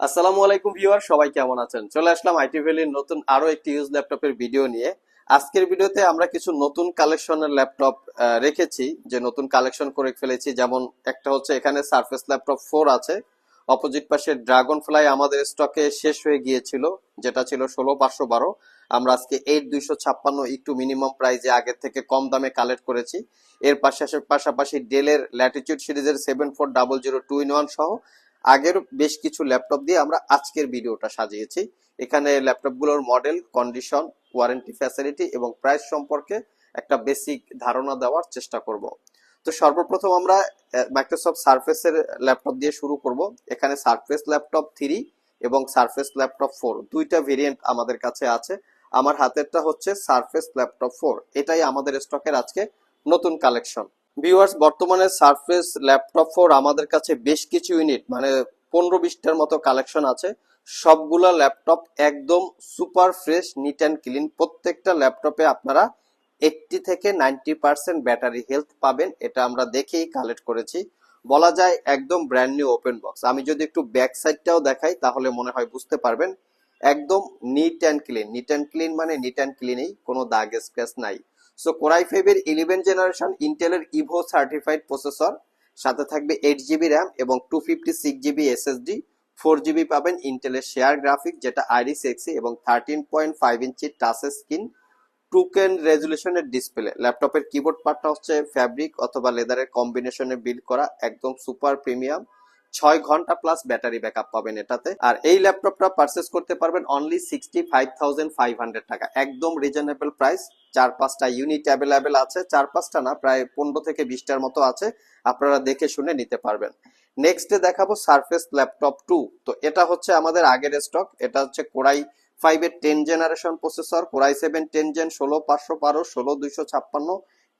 আসসালামু আলাইকুম ভিউয়ার, সবাই কেমন আছেন? চলে আসলাম আইটি ভ্যালির নতুন আরও একটি ইউজ ল্যাপটপের ভিডিও নিয়ে। আজকের ভিডিওতে আমরা কিছু নতুন কালেকশনের ল্যাপটপ রেখেছি, যে নতুন কালেকশন করে ফেলেছি। যেমন একটা হচ্ছে এখানে সারফেস ল্যাপটপ ফোর আছে। অপোজিট পাশে ড্রাগন ফ্লাই আমাদের স্টকে শেষ হয়ে গিয়েছিল, যেটা ছিল ষোলো পাঁচশো বারো। আমরা আজকে এইট দুইশো ছাপ্পান্ন একটু মিনিমাম প্রাইজে আগের থেকে কম দামে কালেক্ট করেছি। এর পাশাপাশি পাশাপাশি ডেলের ল্যাটিটিউড সিরিজের seven four double zero two in one সহ আগের বেশ কিছু ল্যাপটপ দিয়ে আমরা আজকের ভিডিওটা সাজিয়েছি। এখানে ল্যাপটপগুলোর মডেল, কন্ডিশন ওয়ারেন্টি ফ্যাসিলিটি এবং প্রাইস সম্পর্কে একটা বেসিক ধারণা দেওয়ার চেষ্টা করব। তো সর্বপ্রথম আমরা মাইক্রোসফট সার্ফেসের ল্যাপটপ দিয়ে শুরু করব। এখানে সার্ফেস ল্যাপটপ থ্রি এবং সার্ফেস ল্যাপটপ ফোর দুইটা ভেরিয়েন্ট আমাদের কাছে আছে। আমার হাতেরটা হচ্ছে সার্ফেস ল্যাপটপ ফোর এটাই আমাদের স্টকের আজকে নতুন কালেকশন ভিউয়ার্স বর্তমানে সারফেস ল্যাপটপ ফোর আমাদের কাছে বেশ কিছু ইউনিট মানে পনেরো বিশটার মতো কালেকশন আছে। সবগুলা ল্যাপটপ একদম super fresh neat and clean প্রত্যেকটা ল্যাপটপে আপনারা এইটটি থেকে নাইনটি পার্সেন্ট ব্যাটারি হেলথ পাবেন, এটা আমরা দেখেই কালেক্ট করেছি। বলা যায় একদম ব্র্যান্ড নিউ ওপেন বক্স আমি যদি একটু ব্যাক সাইডটাও দেখাই, তাহলে মনে হয় বুঝতে পারবেন, একদম neat and clean neat and clean মানে নিট অ্যান্ড ক্লিনেই কোনো দাগ স্ক্র্যাচ নাই। সো কোরাই ফাইভের ইলেভেন জেনারেশন ইন্টেলের ইভো সার্টিফাইড প্রসেসর সাথে থাকবে এইট জিবি র্যাম এবং two fifty six GB SSD four GB পাবেন ইন্টেলের শেয়ার গ্রাফিক যেটা আইরিস এক্সি এবং thirteen point five inch touch screen two K রেজুলেশনের display ল্যাপটপের কিবোর্ড পার্টটা হচ্ছে ফ্যাব্রিক অথবা লেদারের কম্বিনেশনে বিল্ড করা, একদম সুপার প্রিমিয়াম ছয় ঘণ্টা প্লাস ব্যাটারি ব্যাকআপ পাবেন এটাতে। আর এই ল্যাপটপটা পারচেস করতে পারবেন only sixty five thousand five hundred টাকা। একদম রিজনেবল প্রাইস চার পাঁচটা ইউনিট অ্যাভেলেবেল আছে চার পাঁচটা না, প্রায় পনেরো থেকে বিশটার মতো আছে, আপনারা দেখে শুনে নিতে পারবেন। নেক্সটে দেখাবো সারফেস ল্যাপটপ টু তো এটা হচ্ছে আমাদের আগের স্টক এটা হচ্ছে কোরাই ফাইভ এর ten generation processor Core i seven ten gen ষোলো, পাঁচশো বারো, ষোলো, দুইশো ছাপ্পান্ন,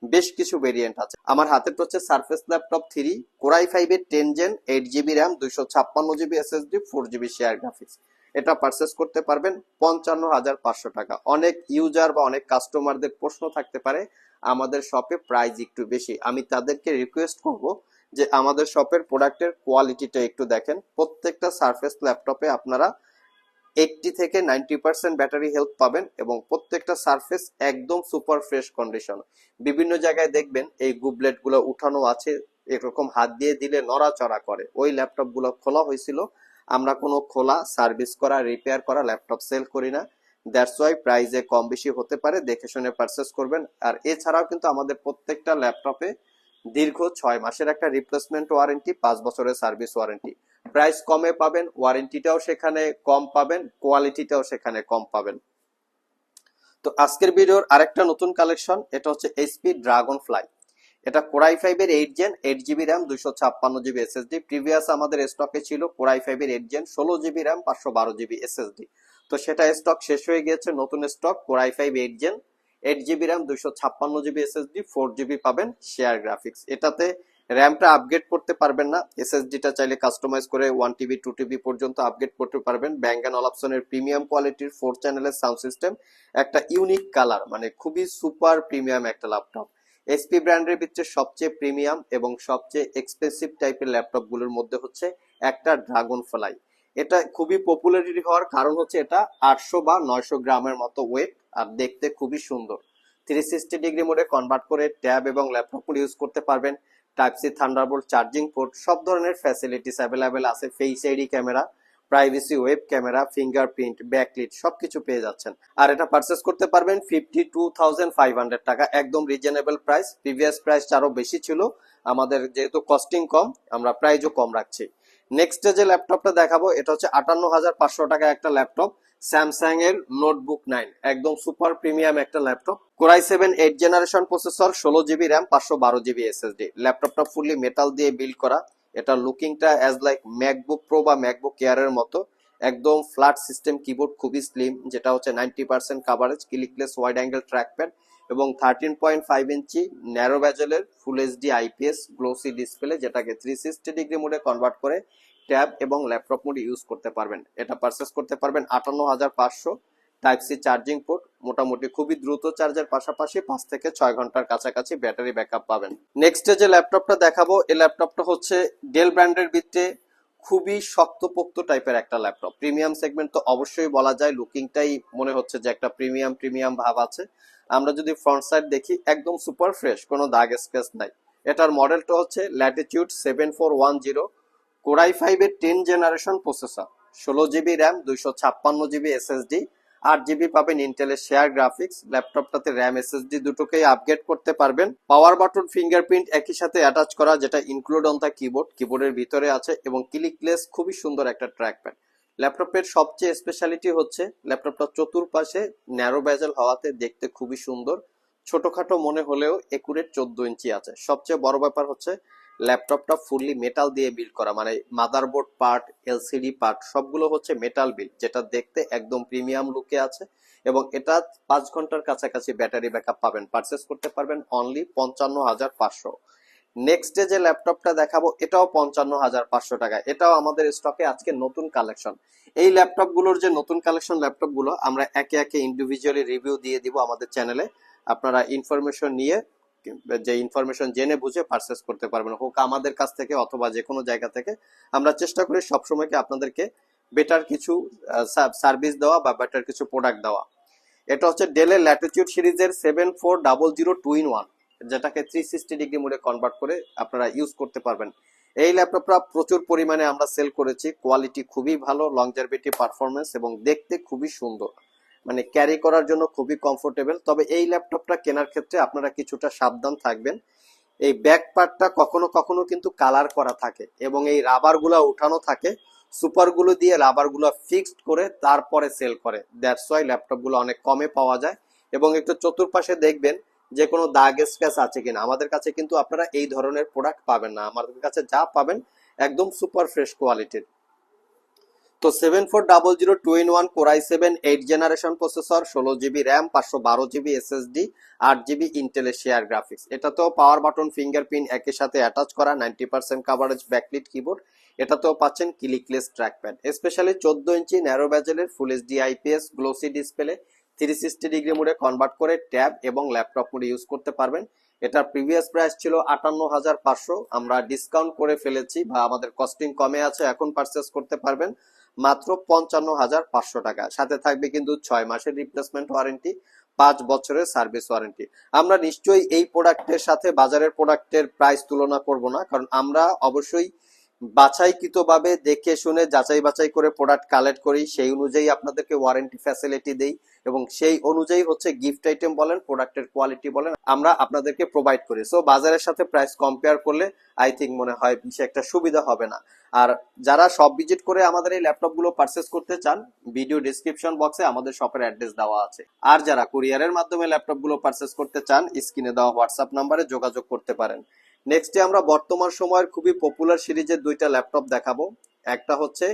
বেশ কিছু ভেরিয়েন্ট আছে। আমার হাতে হচ্ছে Surface laptop three Core i five এর ten gen eight GB RAM দুইশো ছাপ্পান্ন GB SSD four GB share graphics এটা পারচেস করতে পারবেন পঞ্চান্ন হাজার পাঁচশো টাকা। অনেক ইউজার বা অনেক কাস্টমারদের প্রশ্ন থাকতে পারে, আমাদের শপে প্রাইস একটু বেশি। আমি তাদেরকে রিকোয়েস্ট করব যে আমাদের শপের প্রোডাক্টের কোয়ালিটিটা একটু দেখেন। প্রত্যেকটা সারফেস ল্যাপটপে আপনারা এইটটি থেকে নাইনটি পার্সেন্ট ব্যাটারি হেলথ পাবেন এবং প্রত্যেকটা সারফেস একদম সুপার ফ্রেশ কন্ডিশন বিভিন্ন জায়গায় দেখবেন এই গুবলেটগুলো উঠানো আছে, এরকম হাত দিয়ে দিলে নড়াচড়া করে। ওই ল্যাপটপগুলো খোলা হয়েছিল আমরা কোনো খোলা, সার্ভিস করা রিপেয়ার করা ল্যাপটপ সেল করি না। দ্যাটস ওয়াই প্রাইজে কম বেশি হতে পারে, দেখে শুনে পারচেস করবেন। আর এছাড়াও কিন্তু আমাদের প্রত্যেকটা ল্যাপটপে দীর্ঘ ছয় মাসের একটা রিপ্লেসমেন্ট ওয়ারেন্টি পাঁচ বছরের সার্ভিস ওয়ারেন্টি প্রাইস কমে পাবেন ওয়ারেন্টিটাও সেখানে কম পাবেন কোয়ালিটিটাও সেখানে কম পাবেন। তো আজকের ভিডিওর আরেকটা নতুন কালেকশন এটা হচ্ছে এইচপি ড্রাগন ফ্লাই এটা কোরাই ফাইভ এর eight gen eight GB RAM দুইশো ছাপ্পান্ন জিবি এসএসডি প্রিভিয়াস আমাদের স্টকে ছিল কোরাই ফাইভ এর এইট জেন ষোলো জিবি র্যাম পাঁচশো বারো জিবি এসএসডি তো সেটা স্টক শেষ হয়ে গিয়েছে, নতুন stock Core i five eight gen eight GB RAM দুইশো ছাপ্পান্ন জিবি এসএসডি ফোর জিবি পাবেন শেয়ার গ্রাফিক্স এটাতে র্যামটা আপগ্রেড করতে পারবেন না এসএসডিটা চাইলে কাস্টমাইজ করে ওয়ান টিবি টু টিবি পর্যন্ত আপগ্রেড করতে পারবেন। ব্যাঙ্ক অ্যান্ড অলাপসনের প্রিমিয়াম কোয়ালিটির ফোর চ্যানেলের সাউন্ড সিস্টেম একটা ইউনিক কালার মানে খুবই সুপার প্রিমিয়াম একটা ল্যাপটপ এসপি ব্র্যান্ডের ভিতরে সবচেয়ে প্রিমিয়াম এবং সবচেয়ে এক্সপেন্সিভ টাইপের ল্যাপটপগুলোর মধ্যে হচ্ছে একটা ড্রাগন ফ্লাই এটা খুবই পপুলারিটি হওয়ার কারণ হচ্ছে এটা আটশো বা নয়শো গ্রামের মতো ওয়েট আর দেখতে খুবই সুন্দর। থ্রি সিক্সটি ডিগ্রি মোডে কনভার্ট করে ট্যাব এবং ল্যাপটপ ইউজ করতে পারবেন। Type C Thunderbolt charging port সব ধরনের ফ্যাসিলিটিস অ্যাভেলেবেল আছে face ID camera privacy web camera, fingerprint, backlit সবকিছু পেয়ে যাচ্ছেন। আর এটা পারচেস করতে পারবেন fifty two thousand five hundred টাকা। একদম রিজনেবল প্রাইস প্রিভিয়াস প্রাইস আরও বেশি ছিল। আমাদের যেহেতু কস্টিং কম, আমরা প্রাইজও কম রাখছি। নেক্সট যে ল্যাপটপটা দেখাবো, এটা হচ্ছে আটান্ন হাজার পাঁচশো টাকা একটা ল্যাপটপ স্যামসাং এর নোটবুক নাইন একদম সুপার প্রিমিয়াম একটা laptop Core i seven eight generation processor ষোলো জিবি র্যাম পাঁচশো বারো জিবি এসএসডি ল্যাপটপটা ফুললি মেটাল দিয়ে বিল্ড করা। এটা লুকিংটা অ্যাজ লাইক ম্যাকবুক প্রো বা ম্যাকবুক এয়ারের মতো। একদম ফ্ল্যাট সিস্টেম কিবোর্ড খুবই স্লিম যেটা হচ্ছে ninety percent coverage clickless wide angle trackpad এবং thirteen point five inch narrow ব্যাজেলের full HD IPS glossy display যেটাকে থ্রি সিক্সটি ডিগ্রি মোডে কনভার্ট করে ট্যাব এবং ল্যাপটপ মোডে ইউজ করতে পারবেন। এটা পারচেস করতে পারবেন আটান্ন হাজার পাঁচশো। টাইপ সি চার্জিং পোর্ট মোটামুটি খুবই দ্রুত চার্জের পাশাপাশি পাঁচ থেকে ছয় ঘণ্টার কাছাকাছি ব্যাটারি ব্যাকআপ পাবেন। নেক্সট যে ল্যাপটপটা দেখাবো, এই ল্যাপটপটা হচ্ছে ডেল ব্র্যান্ডের ভিত্তিতে খুবই শক্তপোক্ত টাইপের একটা ল্যাপটপ প্রিমিয়াম সেগমেন্ট তো অবশ্যই বলা যায় লুকিংটাই মনে হচ্ছে যে একটা প্রিমিয়াম প্রিমিয়াম ভাব আছে। আমরা যদি ফ্রন্ট সাইড দেখি, একদম সুপার ফ্রেশ কোনো দাগ স্কেচ নাই। এটার মডেলটা হচ্ছে Latitude seven four one zero Core i ফাইভের টেন জেনারেশন প্রসেসর ষোলো জিবি র্যাম দুইশো ছাপ্পান্ন জিবি এসএসডি আট জিবি পাবেন ইন্টেলের শেয়ার গ্রাফিক্স, ল্যাপটপটাতে র্যাম, এসএসডি দুটোকেই আপগ্রেড করতে পারবেন। পাওয়ার বাটন ফিঙ্গারপ্রিন্ট একই সাথে অ্যাটাচ করা, যেটা ইনক্লুড অন দ্য কিবোর্ড কিবোর্ডের ভিতরে আছে এবং ক্লিকলেস খুবই সুন্দর একটা ট্র্যাক ট্র্যাকপ্যাড ল্যাপটপের সবচেয়ে স্পেশালিটি হচ্ছে ল্যাপটপটা চতুর্পাশে ন্যারো ব্যাজেল হওয়াতে দেখতে খুবই সুন্দর। ছোটখাটো মনে হলেও একুরেট চোদ্দ ইঞ্চি আছে। সবচেয়ে বড় ব্যাপার হচ্ছে ল্যাপটপটা ফুললি মেটাল দিয়ে বিল্ড করা মানে মাদারবোর্ড পার্ট এলসিডি পার্ট সবগুলো হচ্ছে মেটাল বিল্ড যেটা দেখতে একদম প্রিমিয়াম লুকে আছে এবং এটা পাঁচ ঘণ্টার কাছাকাছি ব্যাটারি ব্যাকআপ পাবেন পারচেস করতে পারবেন অনলি পঞ্চান্ন হাজার পাঁচশো। নেক্সট ডে যে ল্যাপটপটা দেখাবো, এটাও পঞ্চান্ন হাজার পাঁচশো টাকা, এটাও আমাদের স্টকে আজকে নতুন কালেকশন এই ল্যাপটপগুলোর যে নতুন কালেকশন ল্যাপটপগুলো আমরা একে একে ইন্ডিভিজুয়ালি রিভিউ দিয়ে দিব আমাদের চ্যানেলে আপনারা ইনফরমেশন নিয়ে যে ইনফরমেশন জেনে বুঝে পারচেস করতে পারবেন, হোক আমাদের কাছ থেকে অথবা যে কোনো জায়গা থেকে, আমরা চেষ্টা করি সবসময়কে আপনাদেরকে বেটার কিছু সার্ভিস দেওয়া বা বেটার কিছু প্রোডাক্ট দেওয়া। এটা হচ্ছে ডেলের ল্যাটিটিউড সিরিজের seven four double zero two in one যেটাকে থ্রি সিক্সটি ডিগ্রি মোডে কনভার্ট করে আপনারা ইউজ করতে পারবেন। এই ল্যাপটপটা প্রচুর পরিমাণে আমরা সেল করেছি কোয়ালিটি খুবই ভালো লংজারভিটি পারফরমেন্স এবং দেখতে খুবই সুন্দর। মানে ক্যারি করার জন্য খুবই কমফোর্টেবল তবে এই ল্যাপটপটা কেনার ক্ষেত্রে আপনারা কিছুটা সাবধান থাকবেন। এই ব্যাক পার্টটা কখনো কখনো কিন্তু কালার করা থাকে এবং এই রাবারগুলা উঠানো থাকে। সুপারগুলো দিয়ে রাবারগুলো ফিক্সড করে তারপরে সেল করে। দ্যাটস ওয়াই ল্যাপটপগুলো অনেক কমে পাওয়া যায়। এবং একটু চতুর্পাশে দেখবেন যে কোনো দাগ স্ক্র্যাচ আছে কিনা। আমাদের কাছে কিন্তু আপনারা এই ধরনের প্রোডাক্ট পাবেন না। আমাদের কাছে যা পাবেন একদম সুপার ফ্রেশ কোয়ালিটির তো seven four double zero two in one Core i seven eight generation processor ষোলো জিবি র্যাম পাঁচশো বারো জিবি এসএসডি আট জিবি ইন্টেলের শেয়ার গ্রাফিক্স এটাতেও পাওয়ার বাটন ফিঙ্গারপ্রিন্ট একই সাথে অ্যাটাচ করা ninety percent coverage backlit keyboard এটাতেও পাচ্ছেন ক্লিকলেস ট্র্যাকপ্যাড স্পেশালি চোদ্দ inch narrow ব্যাজেলের full HD IPS glossy display three sixty degree মোডে কনভার্ট করে ট্যাব এবং ল্যাপটপ মোডে ইউজ করতে পারবেন। এটার প্রিভিয়াস প্রাইস ছিল আটান্ন হাজার পাঁচশো। আমরা ডিসকাউন্ট করে ফেলেছি বা আমাদের কস্টিং কমে আছে, এখন পারচেস করতে পারবেন। মাত্র পঞ্চান্ন হাজার পাঁচশো টাকা। সাথে থাকবে কিন্তু ছয় মাসের রিপ্লেসমেন্ট ওয়ারেন্টি পাঁচ বছরের সার্ভিস ওয়ারেন্টি আমরা নিশ্চয়ই এই প্রোডাক্টের সাথে বাজারের প্রোডাক্টের প্রাইস তুলনা করব না, কারণ আমরা অবশ্যই বাছাইকৃতভাবে দেখে শুনে যাচাই বাছাই করে প্রোডাক্ট কালেক্ট করি, সেই অনুযায়ী আপনাদেরকে ওয়ারেন্টি ফ্যাসিলিটি দেই এবং সেই অনুযায়ী হচ্ছে গিফট আইটেম বলেন প্রোডাক্টের কোয়ালিটি বলেন, আমরা আপনাদেরকে প্রোভাইড করি। সো বাজারের সাথে প্রাইস কম্পেয়ার করলে আই থিঙ্ক মনে হয় বেশি একটা সুবিধা হবে না। আর যারা সব ভিজিট করে আমাদের এই ল্যাপটপগুলো পারচেস করতে চান ভিডিও ডিসক্রিপশন বক্সে আমাদের শপের অ্যাড্রেস দেওয়া আছে। আর যারা কুরিয়ারের মাধ্যমে ল্যাপটপগুলো পারচেস করতে চান স্ক্রিনে দেওয়া হোয়াটসঅ্যাপ নাম্বারে যোগাযোগ করতে পারেন। নেক্সটে আমরা বর্তমান সময়ের খুবই পপুলার সিরিজের দুইটা ল্যাপটপ দেখাবো। একটা হচ্ছে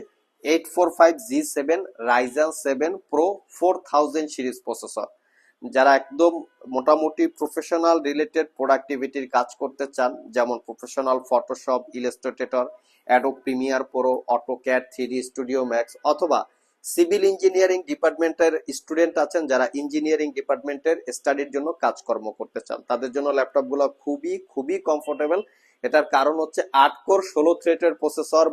eight four five G seven Ryzen seven Pro four thousand series processor যারা একদম মোটামুটি প্রফেশনাল রিলেটেড প্রোডাক্টিভিটির কাজ করতে চান, যেমন professional Photoshop Illustrator Adobe Premiere Pro AutoCAD three Studio Max অথবা সিভিল ইঞ্জিনিয়ারিং ডিপার্টমেন্টের স্টুডেন্ট আছেন যারা ইঞ্জিনিয়ারিং ডিপার্টমেন্টের স্টাডির জন্য কাজকর্ম করতে চান। তাদের জন্য ল্যাপটপগুলো খুবই খুবই কমফোর্টেবল এটার কারণ হচ্ছে আট কোর, ষোলো থ্রেটের প্রসেসর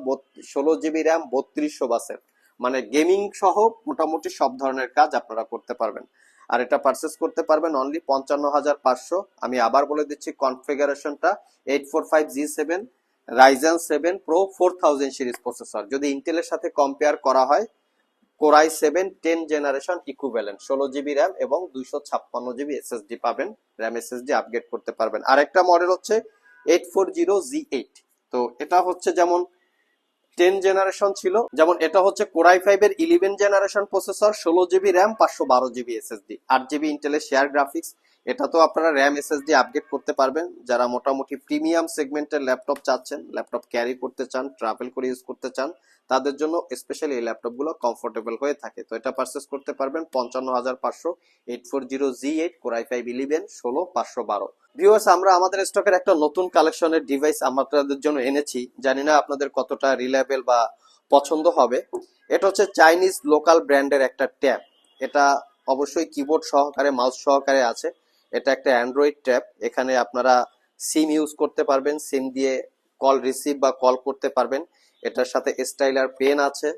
ষোলো জিবি র্যাম, বত্রিশশো বাসের। মানে গেমিং সহ মোটামুটি সব ধরনের কাজ আপনারা করতে পারবেন। আর এটা পারচেস করতে পারবেন অনলি পঞ্চান্ন হাজার পাঁচশো। আমি আবার বলে দিচ্ছি কনফিগারেশনটা eight four five G seven Ryzen seven Pro four thousand series processor যদি ইন্টেলের সাথে কম্পেয়ার করা হয় Core i seven ten generation equivalent ষোলো জিবি র্যাম এবং দুইশো ছাপ্পান্ন জিবি এসএসডি পাবেন। র্যাম এসএসডি আপগ্রেড করতে পারবেন। আর একটা মডেল হচ্ছে eight four zero G eight তো এটা হচ্ছে যেমন টেন জেনারেশন ছিল, যেমন এটা হচ্ছে কোরাই ফাইভ এর ইলেভেন জেনারেশন প্রসেসর ষোলো জিবি র্যাম পাঁচশো বারো জিবি এসএসডি আট জিবি ইন্টেলের শেয়ার গ্রাফিক্স এটা তো আপনারা র্যাম এসএসডি আপডেট করতে পারবেন। যারা মোটামুটি প্রিমিয়াম সেগমেন্টের ল্যাপটপ চাচ্ছেন ল্যাপটপ ক্যারি করতে চান ট্রাভেল করে ইউজ করতে চান, তাদের জন্য স্পেশালি এই ল্যাপটপগুলো কমফোর্টেবল হয়ে থাকে। তো এটা পারচেস করতে পারবেন পঞ্চান্ন হাজার পাঁচশো eight four zero G eight Core i five eleven ষোলো, পাঁচশো বারো। ভিউয়ার্স আমরা আমাদের স্টকের একটা নতুন কালেকশনের ডিভাইস আপনাদের জন্য এনেছি। জানি না আপনাদের কতটা রিলায়েবল বা পছন্দ হবে। এটা হচ্ছে চাইনিজ লোকাল ব্র্যান্ডের একটা ট্যাব এটা অবশ্যই কিবোর্ড সহকারে মাউস সহকারে আছে। এটা একটা অ্যান্ড্রয়েড ট্যাব এখানে আপনারা সিম ইউজ করতে পারবেন সিম দিয়ে কল রিসিভ বা কল করতে পারবেন। এটার সাথে স্টাইলার পেন আছে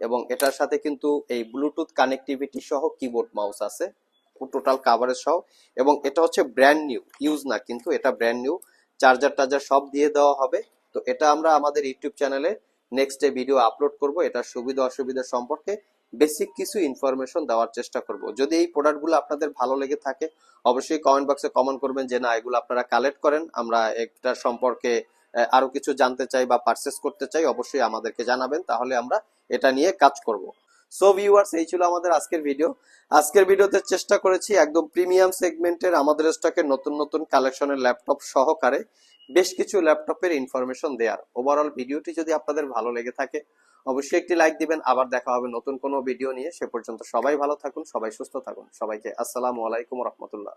এবং এটার সাথে কিন্তু এই ব্লুটুথ কানেক্টিভিটি সহ কিবোর্ড মাউস আছে। টোটাল কাভারেজ সহ এবং এটা হচ্ছে ব্র্যান্ড নিউ ইউজ না, কিন্তু এটা ব্র্যান্ড নিউ চার্জার টার্জার সব দিয়ে দেওয়া হবে। তো এটা আমরা আমাদের ইউটিউব চ্যানেলে নেক্সট ডে ভিডিও আপলোড করব। এটার সুবিধা অসুবিধা সম্পর্কে বেসিক কিছু ইনফরমেশন দেওয়ার চেষ্টা করব। যদি এই প্রোডাক্টগুলো আপনাদের ভালো লেগে থাকে, অবশ্যই কমেন্ট বক্সে কমেন্ট করবেন যে, না, এগুলো আপনারা কালেক্ট করেন। আমরা এটা সম্পর্কে আরও কিছু জানতে চাই বা পারচেস করতে চাই, অবশ্যই আমাদেরকে জানাবেন। তাহলে আমরা এটা নিয়ে কাজ করব। সো ভিউয়ার্স এই ছিল আমাদের আজকের ভিডিও আজকের ভিডিওতে চেষ্টা করেছি একদম প্রিমিয়াম সেগমেন্টের আমাদের স্টকে নতুন নতুন কালেকশনের ল্যাপটপ সহকারে বেশ কিছু ল্যাপটপের ইনফরমেশন দেওয়ার। ওভারঅল ভিডিওটি যদি আপনাদের ভালো লেগে থাকে, অবশ্যই একটি লাইক দিবেন। আবার দেখা হবে নতুন কোনো ভিডিও নিয়ে। সে পর্যন্ত সবাই ভালো থাকুন, সবাই সুস্থ থাকুন। সবাইকে আসসালামু আলাইকুম রহমতুল্লাহ।